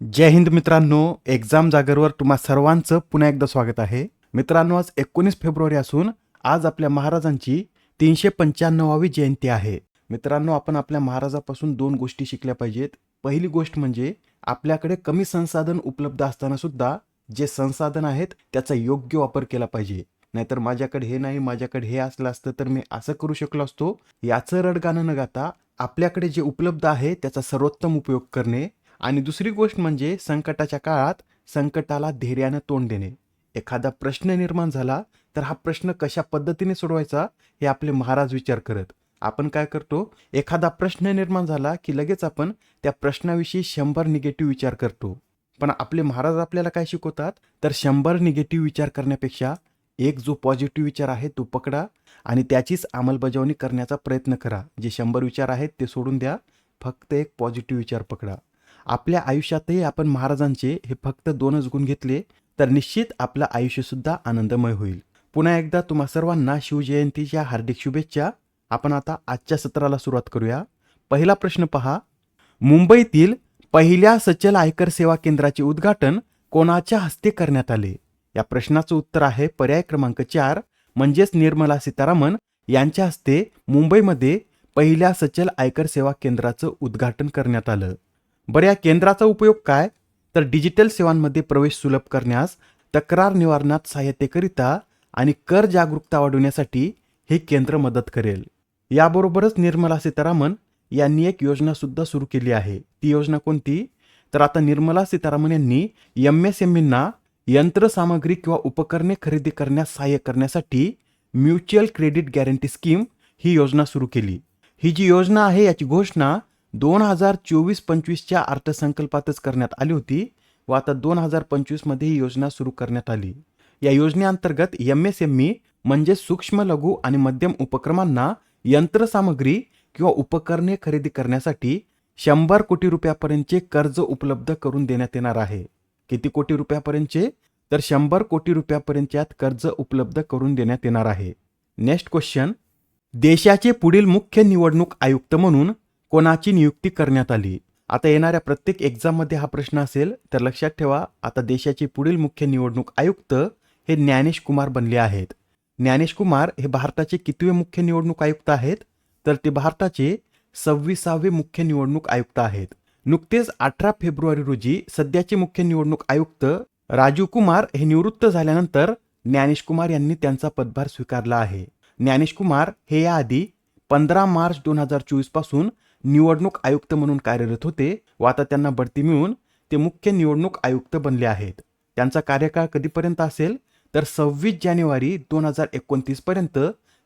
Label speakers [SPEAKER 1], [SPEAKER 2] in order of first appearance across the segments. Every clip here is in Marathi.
[SPEAKER 1] जय हिंद मित्रांनो एक्झाम जागरवर तुम्हा सर्वांचं पुन्हा एकदा स्वागत आहे. मित्रांनो आज एकोणीस फेब्रुवारी असून आज आपल्या महाराजांची तीनशे पंच्याण्णवावी जयंती आहे. मित्रांनो आपण आपल्या महाराजापासून दोन गोष्टी शिकल्या पाहिजेत. पहिली गोष्ट म्हणजे आपल्याकडे कमी संसाधन उपलब्ध असताना सुद्धा जे संसाधन आहेत त्याचा योग्य वापर केला पाहिजे. नाहीतर माझ्याकडे हे नाही माझ्याकडे हे असलं असतं तर मी असं करू शकलो असतो. याचं रडगाणं न गाता आपल्याकडे जे उपलब्ध आहे त्याचा सर्वोत्तम उपयोग करणे आणि दुसरी गोष्ट म्हणजे संकटाच्या काळात संकटाला धैर्यानं तोंड देणे. एखादा प्रश्न निर्माण झाला तर हा प्रश्न कशा पद्धतीने सोडवायचा हे आपले महाराज विचार करत. आपण काय करतो एखादा प्रश्न निर्माण झाला की लगेच आपण त्या प्रश्नाविषयी शंभर निगेटिव्ह विचार करतो. पण आपले महाराज आपल्याला काय शिकवतात तर शंभर निगेटिव्ह विचार करण्यापेक्षा एक जो पॉझिटिव्ह विचार आहे तो पकडा आणि त्याचीच अंमलबजावणी करण्याचा प्रयत्न करा. जे शंभर विचार आहेत ते सोडून द्या. फक्त एक पॉझिटिव्ह विचार पकडा. आपल्या आयुष्यातही आपण महाराजांचे हे फक्त दोनच गुण घेतले तर निश्चित आपलं आयुष्यसुद्धा आनंदमय होईल. पुन्हा एकदा तुम्हा सर्वांना शिवजयंतीच्या हार्दिक शुभेच्छा. आपण आता आजच्या सत्राला सुरुवात करूया. पहिला प्रश्न पहा. मुंबईतील पहिल्या सचल आयकर सेवा केंद्राचे उद्घाटन कोणाच्या हस्ते करण्यात आले? या प्रश्नाचं उत्तर आहे पर्याय क्रमांक चार म्हणजेच निर्मला सीतारामन यांच्या हस्ते मुंबईमध्ये पहिल्या सचल आयकर सेवा केंद्राचं उद्घाटन करण्यात आलं. बरं या केंद्राचा उपयोग काय? तर डिजिटल सेवांमध्ये प्रवेश सुलभ करण्यास तक्रार निवारणात सहाय्यतेकरिता आणि कर जागरूकता वाढवण्यासाठी हे केंद्र मदत करेल. याबरोबरच निर्मला सीतारामन यांनी एक योजना सुद्धा सुरू केली आहे. ती योजना कोणती? तर आता निर्मला सीतारामन यांनी एम एस एम यंत्रसामग्री किंवा उपकरणे खरेदी करण्यास सहाय्य करण्यासाठी म्युच्युअल क्रेडिट गॅरंटी स्कीम ही योजना सुरू केली. ही जी योजना आहे याची घोषणा दोन हजार चोवीस पंचवीसच्या अर्थसंकल्पातच करण्यात आली होती व आता दोन हजार पंचवीसमध्ये ही योजना सुरू करण्यात आली. या योजनेअंतर्गत एम एस एम ई म्हणजे सूक्ष्म लघु आणि मध्यम उपक्रमांना यंत्रसामग्री किंवा उपकरणे खरेदी करण्यासाठी शंभर कोटी रुपयापर्यंतचे कर्ज उपलब्ध करून देण्यात येणार आहे. किती कोटी रुपयापर्यंतचे? तर शंभर कोटी रुपयापर्यंतच्यात कर्ज उपलब्ध करून देण्यात येणार आहे. Next question. देशाचे पुढील मुख्य निवडणूक आयुक्त म्हणून कोणाची नियुक्ती करण्यात आली? आता येणाऱ्या प्रत्येक एक्झाममध्ये हा प्रश्न असेल तर लक्षात ठेवा आता देशाचे पुढील मुख्य निवडणूक आयुक्त हे ज्ञानेश कुमार बनले आहेत. ज्ञानेश कुमार हे भारताचे कितवे मुख्य निवडणूक आयुक्त आहेत? तर ते भारताचे सव्वीसावे मुख्य निवडणूक आयुक्त आहेत. नुकतेच अठरा फेब्रुवारी रोजी सध्याचे मुख्य निवडणूक आयुक्त राजीव कुमार हे निवृत्त झाल्यानंतर ज्ञानेश कुमार यांनी त्यांचा पदभार स्वीकारला आहे. ज्ञानेश कुमार हे याआधी पंधरा मार्च दोन हजार चोवीसपासून निवडणूक आयुक्त म्हणून कार्यरत होते व आता त्यांना बढती मिळून ते मुख्य निवडणूक आयुक्त बनले आहेत. त्यांचा कार्यकाळ कधीपर्यंत असेल? तर सव्वीस जानेवारी दोन हजार एकोणतीस पर्यंत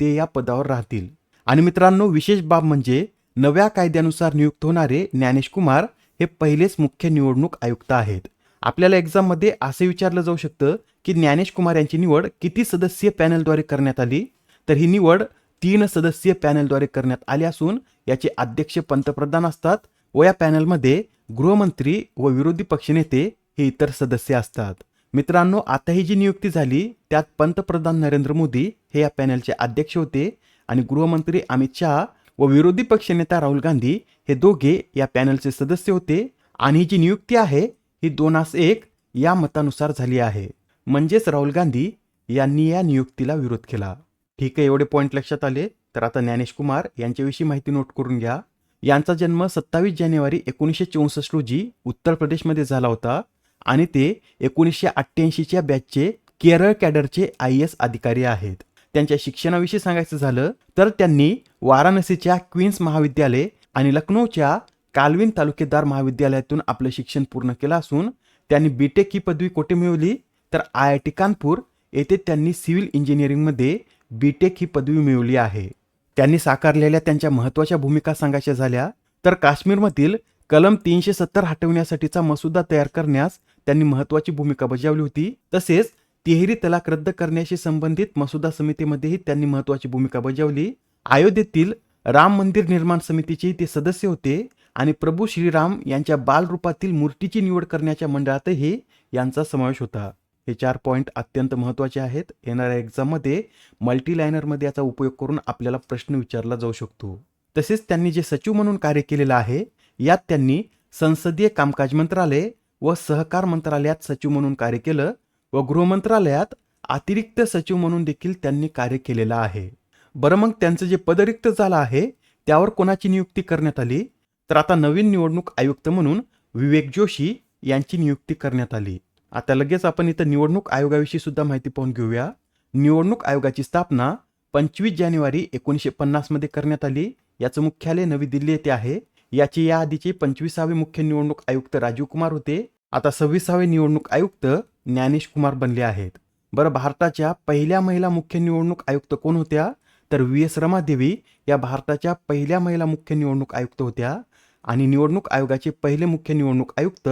[SPEAKER 1] ते या पदावर राहतील. आणि मित्रांनो विशेष बाब म्हणजे नव्या कायद्यानुसार नियुक्त होणारे ज्ञानेश कुमार हे पहिलेच मुख्य निवडणूक आयुक्त आहेत. आपल्याला एक्झाममध्ये असे विचारलं जाऊ शकतं की ज्ञानेश कुमार यांची निवड किती सदस्यीय पॅनलद्वारे करण्यात आली? तर ही निवड तीन सदस्यीय पॅनलद्वारे करण्यात आले असून याचे अध्यक्ष पंतप्रधान असतात व या पॅनलमध्ये गृहमंत्री व विरोधी पक्षनेते हे इतर सदस्य असतात. मित्रांनो आता ही जी नियुक्ती झाली त्यात पंतप्रधान नरेंद्र मोदी हे या पॅनलचे अध्यक्ष होते आणि गृहमंत्री अमित शहा व विरोधी पक्षनेता राहुल गांधी हे दोघे या पॅनलचे सदस्य होते आणि ही जी नियुक्ती आहे ही दोनास एक या मतानुसार झाली आहे. म्हणजेच राहुल गांधी यांनी या नियुक्तीला विरोध केला. ठीक आहे एवढे पॉईंट लक्षात आले. तर आता ज्ञानेश कुमार यांच्याविषयी माहिती नोट करून घ्या. यांचा जन्म सत्तावीस जानेवारी एकोणीसशे चौसष्ट रोजी उत्तर प्रदेशमध्ये झाला होता आणि ते एकोणीसशे अठ्ठ्याऐंशीच्या बॅचचे केरळ कॅडरचे आय एस अधिकारी आहेत. त्यांच्या शिक्षणाविषयी सांगायचं झालं तर त्यांनी वाराणसीच्या क्वीन्स महाविद्यालय आणि लखनौच्या कालविन तालुकेदार महाविद्यालयातून आपलं शिक्षण पूर्ण केलं असून त्यांनी बीटेक ही पदवी कोठे मिळवली? तर आय आय टी कानपूर येथे त्यांनी सिव्हिल इंजिनिअरिंगमध्ये बीटेक ही पदवी मिळवली आहे. त्यांनी साकारलेल्या त्यांच्या महत्त्वाच्या भूमिका सांगायच्या झाल्या तर काश्मीरमधील कलम तीनशे सत्तर हटवण्यासाठीचा मसुदा तयार करण्यास त्यांनी महत्त्वाची भूमिका बजावली होती. तसेच तिहेरी तलाक रद्द करण्याशी संबंधित मसुदा समितीमध्येही त्यांनी महत्त्वाची भूमिका बजावली. अयोध्येतील राम मंदिर निर्माण समितीचेही ते सदस्य होते आणि प्रभू श्रीराम यांच्या बालरूपातील मूर्तीची निवड करण्याच्या मंडळातही यांचा समावेश होता. हे चार पॉईंट अत्यंत महत्त्वाचे आहेत. येणाऱ्या एक्झाममध्ये मल्टीलायनरमध्ये याचा उपयोग करून आपल्याला प्रश्न विचारला जाऊ शकतो. तसेच त्यांनी जे सचिव म्हणून कार्य केलेलं आहे यात त्यांनी संसदीय कामकाज मंत्रालय व सहकार मंत्रालयात सचिव म्हणून कार्य केलं व गृह मंत्रालयात अतिरिक्त सचिव म्हणून देखील त्यांनी कार्य केलेलं आहे. बरं मग त्यांचं जे पदरिक्त झालं आहे त्यावर कोणाची नियुक्ती करण्यात आली? तर आता नवीन निवडणूक आयुक्त म्हणून विवेक जोशी यांची नियुक्ती करण्यात आली. आता लगेच आपण इथं निवडणूक आयोगाविषयी सुद्धा माहिती पाहून घेऊया. निवडणूक आयोगाची स्थापना पंचवीस जानेवारी एकोणीसशे पन्नासमध्ये करण्यात आली. याचं मुख्यालय नवी दिल्ली येथे आहे. याचे या आधीचे पंचवीसावे मुख्य निवडणूक आयुक्त राजीव कुमार होते. आता सव्वीसावे निवडणूक आयुक्त ज्ञानेश कुमार बनले आहेत. बरं भारताच्या पहिल्या महिला मुख्य निवडणूक आयुक्त कोण होत्या? तर व्ही. एस. रमादेवी या भारताच्या पहिल्या महिला मुख्य निवडणूक आयुक्त होत्या. आणि निवडणूक आयोगाचे पहिले मुख्य निवडणूक आयुक्त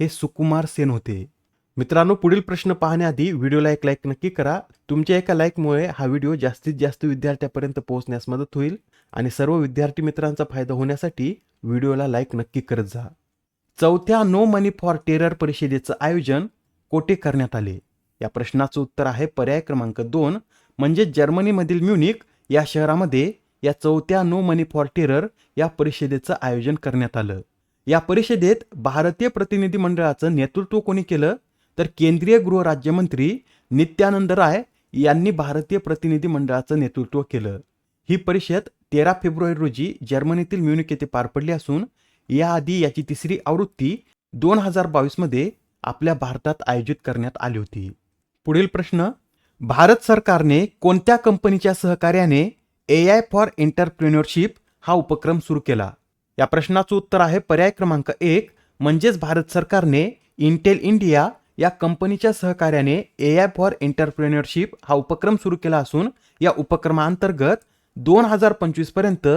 [SPEAKER 1] हे सुकुमार सेन होते. मित्रांनो पुढील प्रश्न पाहण्याआधी व्हिडिओला एक लाईक नक्की करा. तुमच्या एका लाईकमुळे हा व्हिडिओ जास्तीत जास्त विद्यार्थ्यापर्यंत पोहोचण्यास मदत होईल आणि सर्व विद्यार्थी मित्रांचा फायदा होण्यासाठी व्हिडिओला लाईक नक्की करत जा. चौथ्या नो मनी फॉर टेरर परिषदेचं आयोजन कोठे करण्यात आले? या प्रश्नाचं उत्तर आहे पर्याय क्रमांक दोन म्हणजे जर्मनीमधील म्युनिक या शहरामध्ये या चौथ्या नो मनी फॉर टेरर या परिषदेचं आयोजन करण्यात आलं. या परिषदेत भारतीय प्रतिनिधी मंडळाचं नेतृत्व कोणी केलं? तर केंद्रीय गृहराज्यमंत्री नित्यानंद राय यांनी भारतीय प्रतिनिधी मंडळाचं नेतृत्व केलं. ही परिषद तेरा फेब्रुवारी रोजी जर्मनीतील म्युनिक येथे पार पडली असून याआधी याची तिसरी आवृत्ती दोन हजार बावीसमध्ये आपल्या भारतात आयोजित करण्यात आली होती. पुढील प्रश्न भारत सरकारने कोणत्या कंपनीच्या सहकार्याने ए आय फॉर एंटरप्रेन्युअरशिप हा उपक्रम सुरू केला? या प्रश्नाचं उत्तर आहे पर्याय क्रमांक एक म्हणजेच भारत सरकारने इंटेल इंडिया या कंपनीच्या सहकार्याने ए आय फॉर एंटरप्रेन्युअरशिप हा उपक्रम सुरू केला असून या उपक्रमाअंतर्गत दोन हजार पंचवीसपर्यंत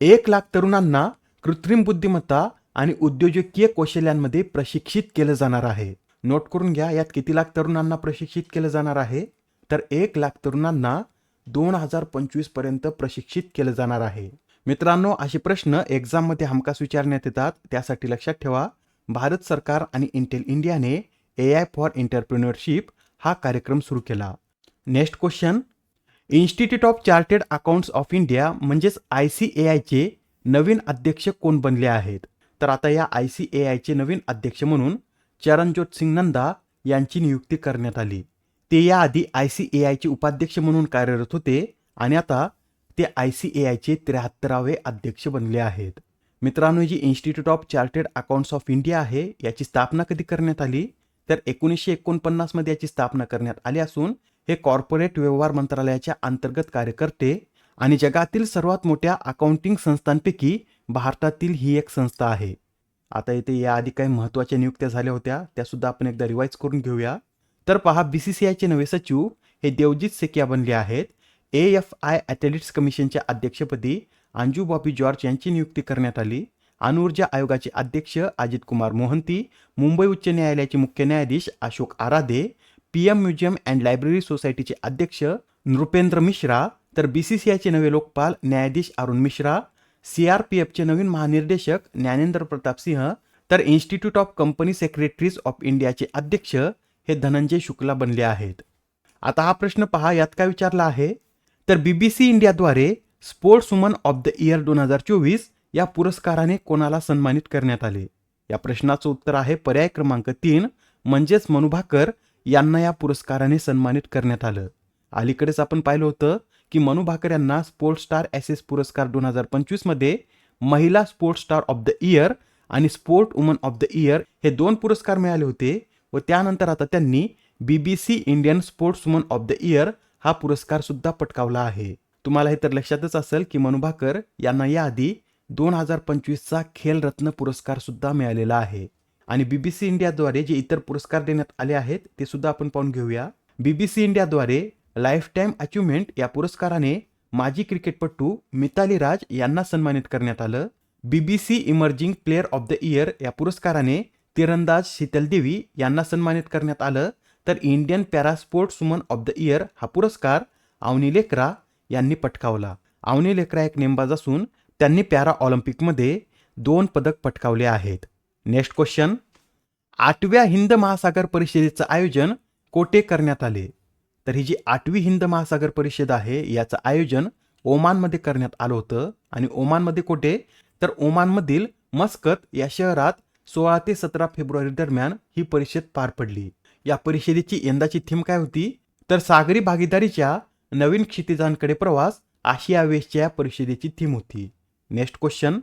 [SPEAKER 1] एक लाख तरुणांना कृत्रिम बुद्धिमत्ता आणि उद्योजकीय कौशल्यांमध्ये प्रशिक्षित केलं जाणार आहे. नोट करून घ्या यात किती लाख तरुणांना प्रशिक्षित केलं जाणार आहे? तर एक लाख तरुणांना दोन हजार पंचवीसपर्यंत प्रशिक्षित केलं जाणार आहे. मित्रांनो असे प्रश्न एक्झाममध्ये हमखास विचारण्यात येतात त्यासाठी लक्षात ठेवा. भारत सरकार आणि इंटेल इंडियाने ए आय फॉर एंटरप्रिन्युअरशिप हा कार्यक्रम सुरू केला. Next question institute of chartered accounts of India म्हणजेच आय सी ए आयचे नवीन अध्यक्ष कोण बनले आहेत? तर आता या आय सी ए आयचे नवीन अध्यक्ष म्हणून चरणज्योत सिंग नंदा यांची नियुक्ती करण्यात आली. ते याआधी आय सी ए आयचे उपाध्यक्ष म्हणून कार्यरत होते आणि आता ते आय सी ए आयचे त्र्याहत्तरावे अध्यक्ष बनले आहेत. मित्रांनो जी institute of chartered accounts of India आहे याची स्थापना कधी करण्यात आली? तर एकोणीसशे एकोणपन्नासमध्ये याची स्थापना करण्यात आली असून हे कॉर्पोरेट व्यवहार मंत्रालयाच्या अंतर्गत कार्य करते आणि जगातील सर्वात मोठ्या अकाउंटिंग संस्थांपैकी भारतातील ही एक संस्था आहे. आता इथे याआधी काही महत्त्वाच्या नियुक्त्या झाल्या होत्या त्यासुद्धा आपण एकदा रिवाईज करून घेऊया. तर पहा बी सी सी आयचे नवे सचिव हे देवजित सेकिया बनले आहेत. ए एफ आय ॲथलेटिक्स कमिशनच्या अध्यक्षपदी अंजू बॉबी जॉर्ज यांची नियुक्ती करण्यात आली. अणुऊर्जा आयोगाचे अध्यक्ष अजित कुमार मोहंती मुंबई उच्च न्यायालयाचे मुख्य न्यायाधीश Ashok Aradhe P M museum and library सोसायटीचे अध्यक्ष नृपेंद्र मिश्रा तर बी सी सी आयचे नवे लोकपाल न्यायाधीश Arun Mishra C R P एफचे नवीन महानिर्देशक ज्ञानेंद्र प्रताप सिंह तर institute of company secretaries of इंडियाचे अध्यक्ष हे धनंजय शुक्ला बनले आहेत. आता हा प्रश्न पहा यात काय विचारला आहे? तर बीबीसी इंडियाद्वारे sports woman of the year दोन हजार चोवीस या पुरस्काराने कोणाला सन्मानित करण्यात आले? या प्रश्नाचं उत्तर आहे पर्याय क्रमांक तीन म्हणजेच मनुभाकर यांना या पुरस्काराने सन्मानित करण्यात आलं. अलीकडेच आपण पाहिलं होतं की मनु भाकर यांना स्पोर्ट्स स्टार एस पुरस्कार दोन हजार पंचवीसमध्ये महिला sports star of the year आणि sport woman of the year हे दोन पुरस्कार मिळाले होते व त्यानंतर आता त्यांनी BBC Indian sports woman of the year हा पुरस्कार सुद्धा पटकावला आहे. तुम्हाला हे तर लक्षातच असेल की मनु भाकर यांना याआधी दोन हजार पंचवीसचा खेल रत्न पुरस्कार सुद्धा मिळालेला आहे. आणि बीबीसी इंडियाद्वारे जे इतर पुरस्कार देण्यात आले आहेत ते सुद्धा आपण पाहून घेऊया. बीबीसी इंडियाद्वारे लाईफ टाईम अचिव्हमेंट या पुरस्काराने माजी क्रिकेटपटू मिताली राज यांना सन्मानित करण्यात आलं. BBC emerging player of the year या पुरस्काराने तिरंदाज शीतल देवी यांना सन्मानित करण्यात आलं. तर Indian parasports woman of the year हा पुरस्कार अवनी लेकरा यांनी पटकावला. अवनी लेकरा एक नेमबाज असून त्यांनी पॅरा ऑलिम्पिकमध्ये दोन पदक पटकावले आहेत. Next question. आठव्या हिंद महासागर परिषदेचं आयोजन कोठे करण्यात आले? तर ही जी आठवी हिंद महासागर परिषद आहे याचं आयोजन ओमानमध्ये करण्यात आलं होतं. आणि ओमानमध्ये कोठे? तर ओमानमधील मस्कत या शहरात सोळा ते सतरा फेब्रुवारी दरम्यान ही परिषद पार पडली. या परिषदेची यंदाची थीम काय होती? तर सागरी भागीदारीच्या नवीन क्षितिजांकडे प्रवास आशिया वेस्टच्या या परिषदेची थीम होती. नेक्स्ट क्वेश्चन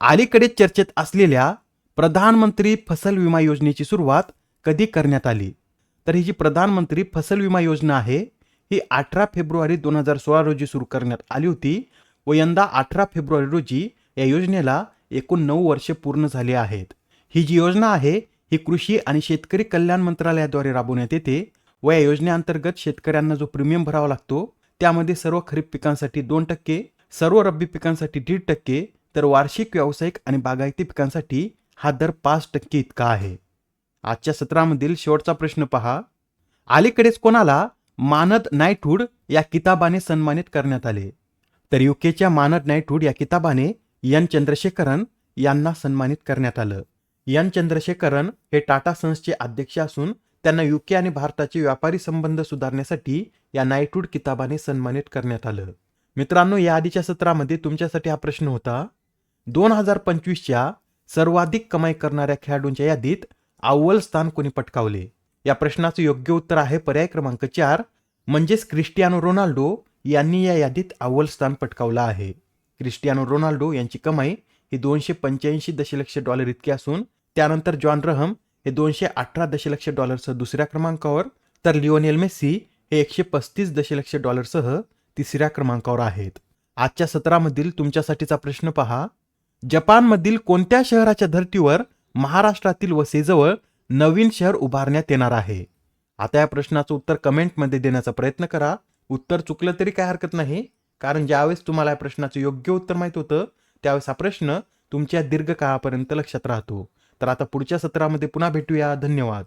[SPEAKER 1] अलीकडे चर्चेत असलेल्या प्रधानमंत्री फसल विमा योजनेची सुरुवात कधी करण्यात आली? तर ही जी प्रधानमंत्री फसल विमा योजना आहे ही अठरा फेब्रुवारी दोन हजार सोळा रोजी सुरू करण्यात आली होती व यंदा अठरा फेब्रुवारी रोजी या योजनेला एकूण नऊ वर्षे पूर्ण झाली आहेत. ही जी योजना आहे ही कृषी आणि शेतकरी कल्याण मंत्रालयाद्वारे राबवण्यात येते व या योजनेअंतर्गत शेतकऱ्यांना जो प्रीमियम भरावा लागतो त्यामध्ये सर्व खरीप पिकांसाठी दोन टक्के सर्व रब्बी पिकांसाठी दीड टक्के तर वार्षिक व्यावसायिक आणि बागायती पिकांसाठी हा दर पाच टक्के इतका आहे. आजच्या सत्रामधील शेवटचा प्रश्न पहा. अलीकडेच कोणाला मानद नाईटहूड या किताबाने सन्मानित करण्यात आले? तर युकेच्या मानद नाईटहूड या किताबाने एन. चंद्रशेखरन यांना सन्मानित करण्यात आलं. एन. चंद्रशेखरन हे टाटा सन्सचे अध्यक्ष असून त्यांना युके आणि भारताचे व्यापारी संबंध सुधारण्यासाठी या नाईटहूड किताबाने सन्मानित करण्यात आलं. मित्रांनो या आधीच्या सत्रामध्ये तुमच्यासाठी हा प्रश्न होता. दोन हजार पंचवीसच्या सर्वाधिक कमाई करणाऱ्या खेळाडूंच्या यादीत अव्वल स्थान कोणी पटकावले? या प्रश्नाचं योग्य उत्तर आहे पर्याय क्रमांक चार. म्हणजेच क्रिस्टियानो रोनाल्डो यांनी या यादीत अव्वल स्थान पटकावलं आहे. क्रिस्टियानो रोनाल्डो यांची कमाई ही दोनशे पंच्याऐंशी दशलक्ष डॉलर इतकी असून त्यानंतर जॉन रहम हे दोनशे अठरा दशलक्ष डॉलरसह दुसऱ्या क्रमांकावर तर लिओनेल मेस्सी हे एकशे पस्तीस दशलक्ष डॉलरसह तिसऱ्या क्रमांकावर आहेत. आजच्या सत्रामधील तुमच्यासाठीचा प्रश्न पहा. जपानमधील कोणत्या शहराच्या धर्तीवर महाराष्ट्रातील वसेजवळ नवीन शहर उभारण्यात येणार आहे? आता या प्रश्नाचं उत्तर कमेंटमध्ये देण्याचा प्रयत्न करा. उत्तर चुकलं तरी काय हरकत नाही. कारण ज्यावेळेस तुम्हाला या प्रश्नाचं योग्य उत्तर माहीत होतं त्यावेळेस हा प्रश्न तुमच्या दीर्घकाळापर्यंत लक्षात राहतो. तर आता पुढच्या सत्रामध्ये पुन्हा भेटूया. धन्यवाद.